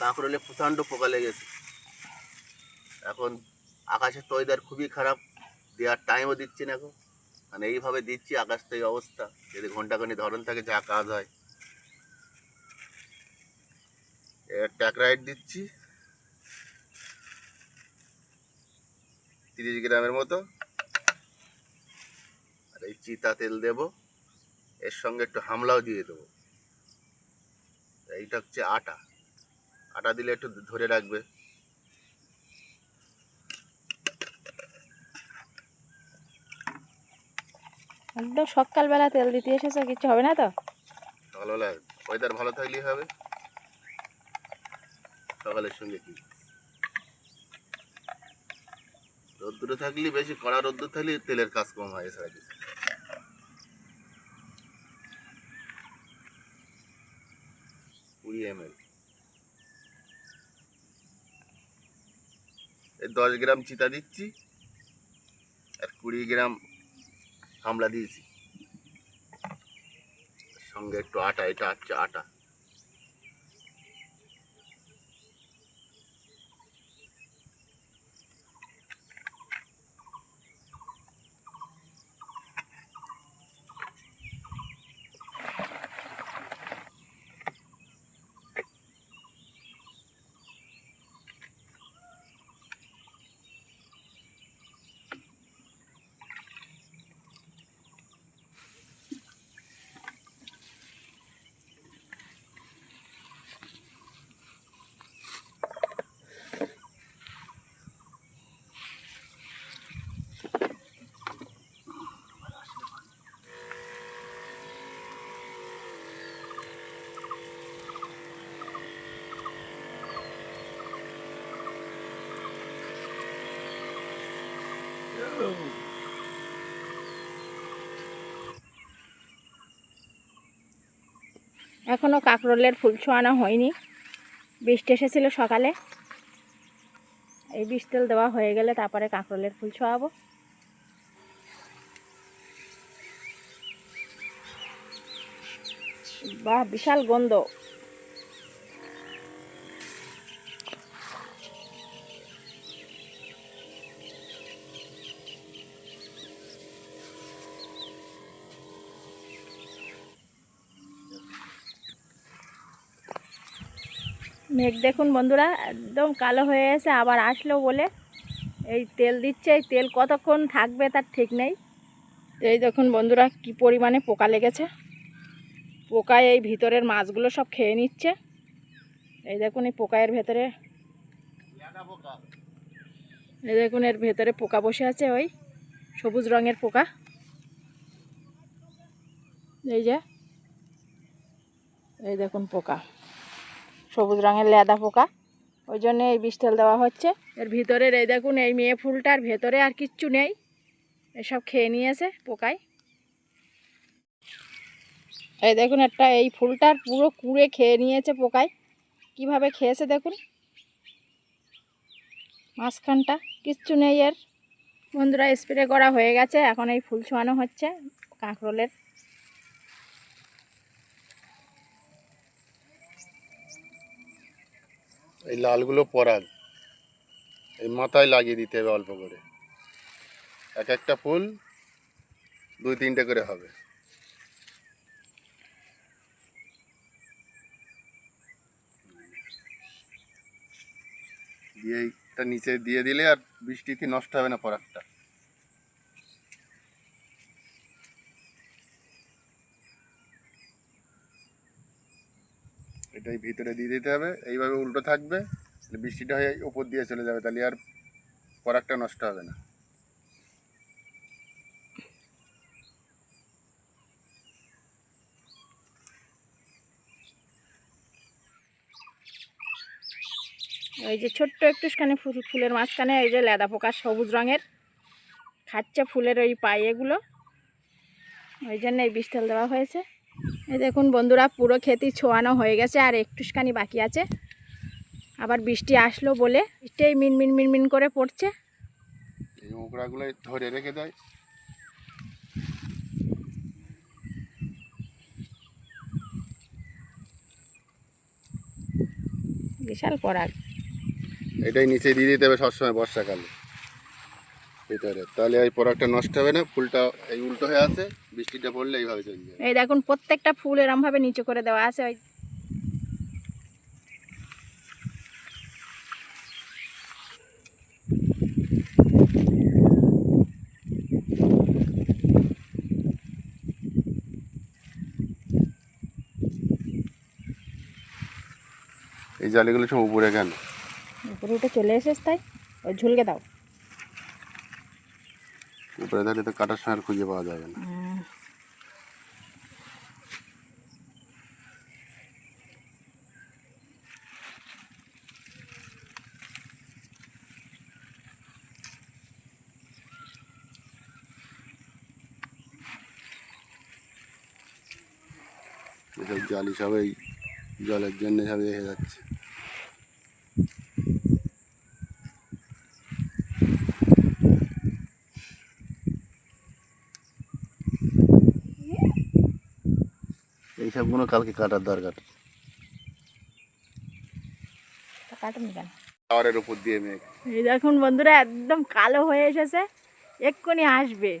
কাঁকরোলে প্রচণ্ড পোকা লেগেছে। এখন আকাশের তো ওয়েদার খুবই খারাপ, দেওয়ার টাইমও দিচ্ছি না এখন। মানে এইভাবে দিচ্ছি আকাশ তো এই অবস্থা। যদি ঘন্টাখানি ধরন থাকে, যা কাজ হয়। ট্যাক রাইড দিচ্ছি। তিরিশ গ্রামের মতো। আর এই চিতা তেল দেব। এর সঙ্গে একটু হামলাও দিয়ে দেবো। এইটা হচ্ছে আটা। আটা দিলে একটু ধরে রাখবে। একদম সকালবেলা তেল দিতে এসেছ কিছু হবে না তো? সকালবেলা ওয়েদার ভালো থাকলেই হবে। সকালের সঙ্গে কি? রোদ্দুরে থাকলে বেশি কড়া রোদ্দুর থাকলে তেলের কাজ কম হয় এছাড়া কিছু কুড়ি এম এল দশ গ্রাম চিতা দিচ্ছি আর কুড়ি গ্রাম হামলা দিয়েছি। সঙ্গে একটু আটা, এটা হচ্ছে আটা। এখনও কাঁকরোলের ফুল ছোঁয়ানো হয়নি। বৃষ্টি এসেছিল সকালে। এই বীজ তেল দেওয়া হয়ে গেলে তারপরে কাঁকরোলের ফুল ছোঁয়াবো। বাহ, বিশাল গন্ধ। মেঘ দেখুন বন্ধুরা, একদম কালো হয়ে এসে আবার আসলো বলে। এই তেল দিচ্ছে, এই তেল কতক্ষণ থাকবে তার ঠিক নেই। এই দেখুন বন্ধুরা, কি পরিমাণে পোকা লেগেছে। পোকায় এই ভিতরের মাছগুলো সব খেয়ে নিচ্ছে। এই দেখুন, এই পোকায়ের ভেতরে। এই দেখুন, এর ভেতরে পোকা বসে আছে ওই সবুজ রঙের পোকা। এই যে, এই দেখুন পোকা। সবুজ রঙের লেদা পোকা। ওই জন্য এই বিষ দেওয়া হচ্ছে। এর ভিতরের এই দেখুন, এই মেয়ে ফুলটার ভেতরে আর কিচ্ছু নেই। এসব খেয়ে নিয়েছে পোকায়। এই দেখুন একটা, এই ফুলটার পুরো কুড়ে খেয়ে নিয়েছে পোকায়। কীভাবে খেয়েছে দেখুন? মাঝখানটা, কিচ্ছু নেই এর। বন্ধুরা স্প্রে করা হয়ে গেছে। এখন এই ফুল ছোঁয়ানো হচ্ছে কাঁকরোলের। এই লালগুলো পরাগ এই মাথায় লাগিয়ে দিতে হবে অল্প করে। এক একটা ফুল দুই তিনটে করে হবে। দিয়ে এইটা নিচে দিয়ে দিলে আর বৃষ্টিতে নষ্ট হবে না পরাগটা। এটাই ভিতরে দিয়ে দিতে হবে। এইভাবে উল্টো থাকবে, তাহলে বৃষ্টিটা হয়ে উপর দিয়ে চলে যাবে, তাহলে আর পরাগটা নষ্ট হবে না। এই যে ছোট্ট একটুখানি ফুল, ফুলের মাঝখানে এই যে লেদা পোকা সবুজ রঙের খাচ্ছে ফুলের ওই পায়েগুলো ওই জন্য এই বিষ দেওয়া হয়েছে। এই দেখুন বন্ধুরা পুরো খেতি ছোয়ানো হয়ে গেছে আর একটুখানি বাকি আছে। আবার বৃষ্টি আসলো বলে বৃষ্টিই মিনমিন মিনমিন করে পড়ছে। এই মোকড়াগুলো ধরে রেখে দেয়। বিশাল পরাগ এটাই নিচে দিয়ে দিতে হবে সবসময় বর্ষাকালে। ভিতরে। তাহলে এই পরাগটা নষ্ট হবে না ফুলটা এই উল্টো হয়ে আছে বৃষ্টিটা পড়লে এইভাবে চলে যাবে এই দেখুন প্রত্যেকটা ফুল এরমভাবে নিচে করে দেওয়া আছে ওই এই জালিগুলো সব উপরে কেন? উপরে উঠে চলে এসেছ তাই ওই ঝুলকে দাও। উপরে থাকলে তো কাটার সময় আর খুঁজে পাওয়া যাবে না হুম। এসব জালি সব এই জলের জন্য সব এ হয়ে যাচ্ছে সবগুলো কালকে কাটার দরকার। কাটুন কেন? টাওয়ারের উপর দিয়ে মেঘ। এই দেখুন বন্ধুরা একদম কালো হয়ে এসেছে। এক্ষুনি আসবে।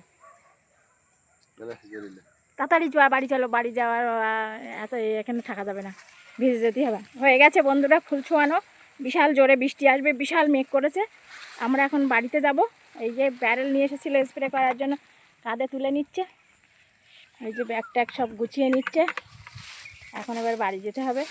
তাড়াতাড়ি বাড়ি চলো বাড়ি যাওয়ার এত এখানে থাকা যাবে না। ভিজে যেতে হবে। হয়ে গেছে বন্ধুরা ফুল ছোঁয়ানো। বিশাল জোরে বৃষ্টি আসবে বিশাল মেঘ করেছে। আমরা এখন বাড়িতে যাব। এই যে ব্যারেল নিয়ে এসেছিল স্প্রে করার জন্য কাঁধে তুলে নিচ্ছে। এই যে ব্যাগ ট্যাগ সব গুছিয়ে নিচ্ছে। এখন এবার বাড়ি যেতে হবে।